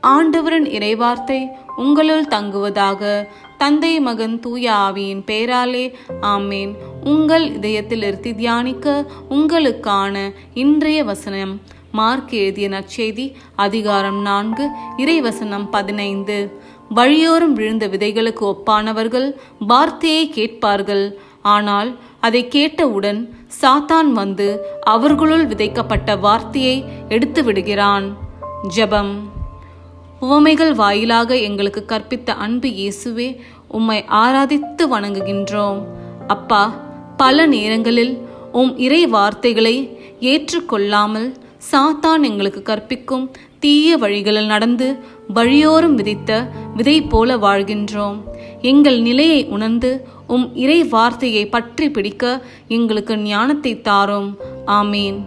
ஆண்டவரின் இறைவார்த்தை உங்களுள் தங்குவதாக தந்தை மகன் தூய ஆவியின் பெயராலே ஆமேன். உங்கள் இதயத்தில் இருத்தி தியானிக்க உங்களுக்கான இன்றைய வசனம் மார்க் எழுதிய நற்செய்தி அதிகாரம் நான்கு இறைவசனம் பதினைந்து. வழியோரம் விழுந்த விதைகளுக்கு ஒப்பானவர்கள் வார்த்தையை கேட்பார்கள். ஆனால் அதை கேட்டவுடன் சாத்தான் வந்து அவர்களுள் விதைக்கப்பட்ட வார்த்தையை எடுத்து விடுகிறான். ஜெபம். உவமைகள் வாயிலாக எங்களுக்கு கற்பித்த அன்பு இயேசுவே உம்மை ஆராதித்து வணங்குகின்றோம். அப்பா பல நேரங்களில் உம் இறை வார்த்தைகளை ஏற்றுக்கொள்ளாமல் சாத்தான் எங்களுக்கு கற்பிக்கும் தீய வழிகளில் நடந்து வழியோரம் விதித்த விதை போல வாழ்கின்றோம். எங்கள் நிலையை உணர்ந்து உம் இறை வார்த்தையை பற்றி பிடிக்க எங்களுக்கு ஞானத்தை தாரும். ஆமீன்.